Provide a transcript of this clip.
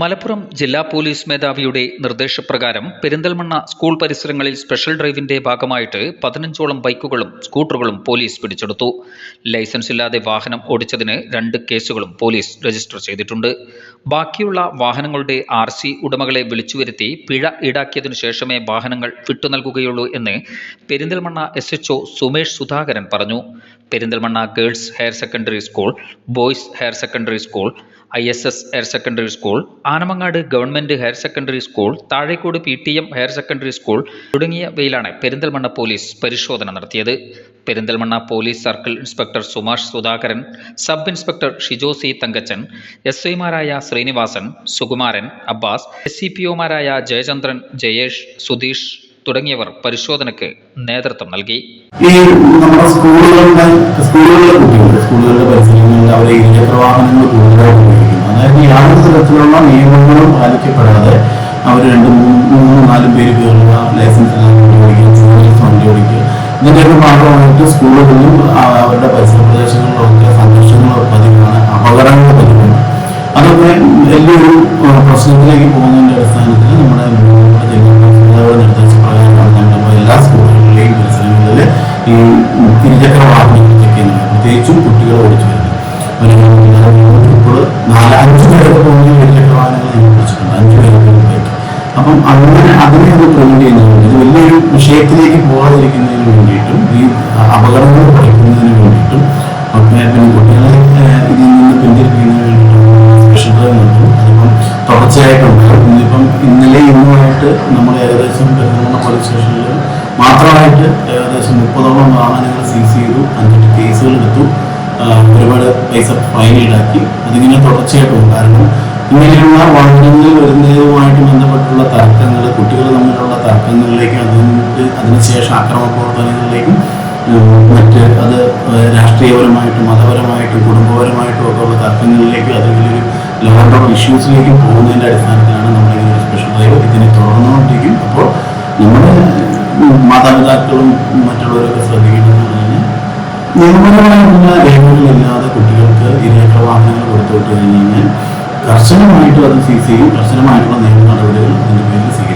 മലപ്പുറം ജില്ലാ പോലീസ് മേധാവിയുടെ നിർദ്ദേശപ്രകാരം പെരിന്തൽമണ്ണ സ്കൂൾ പരിസരങ്ങളിൽ സ്പെഷ്യൽ ഡ്രൈവിന്റെ ഭാഗമായിട്ട് പതിനഞ്ചോളം ബൈക്കുകളും സ്കൂട്ടറുകളും പോലീസ് പിടിച്ചെടുത്തു. ലൈസൻസ് ഇല്ലാതെ വാഹനം ഓടിച്ചതിന് രണ്ട് കേസുകളും പോലീസ് രജിസ്റ്റർ ചെയ്തിട്ടുണ്ട്. ബാക്കിയുള്ള വാഹനങ്ങളുടെ ആർ സി ഉടമകളെ വിളിച്ചുവരുത്തി പിഴ ഈടാക്കിയതിനു ശേഷമേ വാഹനങ്ങൾ വിട്ടു നൽകുകയുള്ളൂ എന്ന് പെരിന്തൽമണ്ണ എസ് എച്ച് സുമേഷ് സുധാകരൻ പറഞ്ഞു. Perinthalmanna girls higher secondary school boys higher secondary school I S S higher secondary school Anamangad government higher secondary school Thazhekode P T M higher secondary school തുടങ്ങിയവയിലാണ് Perinthalmanna police പരിശോധന നടത്തിയത്. Perinthalmanna police circle inspector Sumash Sudhakaran sub inspector Shijo C Thankachan S ഐമാരായ Sreenivasan Sukumaran Abbas S C P ഒമാരായ Jayachandran Jayesh Sudheesh തുടങ്ങിയവർ പരിശോധനയ്ക്ക് നേതൃത്വം നൽകി. ഈ നമ്മുടെ സ്കൂളുകളുടെ സ്കൂളുകളിലെ കുട്ടികൾ സ്കൂളുകളുടെ പരിസരങ്ങളിൽ അവരെ ഇരുചക്ര വാഹനങ്ങൾ ഉപയോഗിക്കുന്നു. അതായത് യാതൊരു തരത്തിലുള്ള നിയമങ്ങളും പാലിക്കപ്പെടാതെ അവർ രണ്ട് മൂന്ന് നാല് പേര് കയറുക ലൈസൻസ് ഇല്ലാതെ വണ്ടി ഓടിക്കുക ജൂനിയേഴ്സ് വണ്ടി ഇതിന്റെയൊക്കെ ഭാഗമായിട്ട് സ്കൂളുകളിലും അവരുടെ പരിസര പ്രദേശങ്ങളിലൊക്കെ സംഘർഷങ്ങൾ പതിവാണ് അപകടങ്ങൾ പതിവാണ്. അതൊക്കെ വലിയൊരു പ്രശ്നത്തിലേക്ക് പോകുന്നതിന്റെ അടിസ്ഥാനത്തിൽ നമ്മുടെ ജില്ലാ നിർദ്ദേശപ്രകാരമാണ് നമ്മുടെ എല്ലാ സ്കൂളുകളിലെയും പരിസരങ്ങളിൽ ഈ ഇരുചക്ര ചെയ്യുന്നത്. പ്രത്യേകിച്ചും കുട്ടികൾ ഓടിച്ചു വരുന്നത്. അതിനെ അത് ചെയ്യുന്നതിന് വലിയൊരു വിഷയത്തിലേക്ക് പോകാതിരിക്കുന്നതിന് വേണ്ടിയിട്ടും ഈ അപകടങ്ങൾ കുറയ്ക്കുന്നതിന് വേണ്ടിയിട്ടും ഒക്കെ പിന്നെ കുട്ടികളെ ഇതിൽ നിന്ന് പിന്തിരിപ്പിക്കുന്നതിന് വേണ്ടിയിട്ടും സ്പെഷ്യൽ നടത്തും. അതിപ്പം തുടർച്ചയായിട്ടുണ്ട് ഇന്നിപ്പം ഇന്നലെ ഇന്നുമായിട്ട് നമ്മൾ ഏകദേശം പെരുന്തൽമണ്ണ പോലീസ് സ്റ്റേഷനിൽ മാത്രമായിട്ട് ഏകദേശം മുപ്പതോളം വാഹനങ്ങൾ സീസ് ചെയ്തു. അഞ്ചെട്ട് കേസുകൾ എടുത്തു. ഒരുപാട് പൈസ ഫൈൻ ഈടാക്കി. അതിങ്ങനെ തുടർച്ചയായിട്ടും കാരണം ഇങ്ങനെയുള്ള വാഹനങ്ങൾ അതിനുശേഷം അക്രമ പ്രവർത്തനങ്ങളിലേക്കും മറ്റ് അത് രാഷ്ട്രീയപരമായിട്ടും മതപരമായിട്ടും കുടുംബപരമായിട്ടും ഒക്കെ ഉള്ള തർക്കങ്ങളിലേക്കും അതിലൊരു ഒരു ഇഷ്യൂസിലേക്ക് പോകുന്നതിന്റെ അടിസ്ഥാനത്തിലാണ് നമ്മളിങ്ങനെ ഒരു സ്പെഷ്യൽ ഡ്രൈവ് ഇതിനെ തുടർന്നുകൊണ്ടിരിക്കും. അപ്പോൾ നമ്മുടെ മാതാപിതാക്കളും മറ്റുള്ളവരൊക്കെ ശ്രദ്ധിക്കേണ്ടതെന്ന് പറഞ്ഞാൽ നിയമപരമായിട്ടുള്ള രേഖകളില്ലാതെ കുട്ടികൾക്ക് ഇരുചക്ര വാഹനങ്ങൾ കൊടുത്തു വിട്ട് കഴിഞ്ഞ് കഴിഞ്ഞാൽ കർശനമായിട്ടും അത് സീസ് ചെയ്യും. കർശനമായിട്ടുള്ള നിയമ നടപടികൾ അതിന്റെ പേരിൽ സ്വീകരിക്കുന്നതായിരിക്കും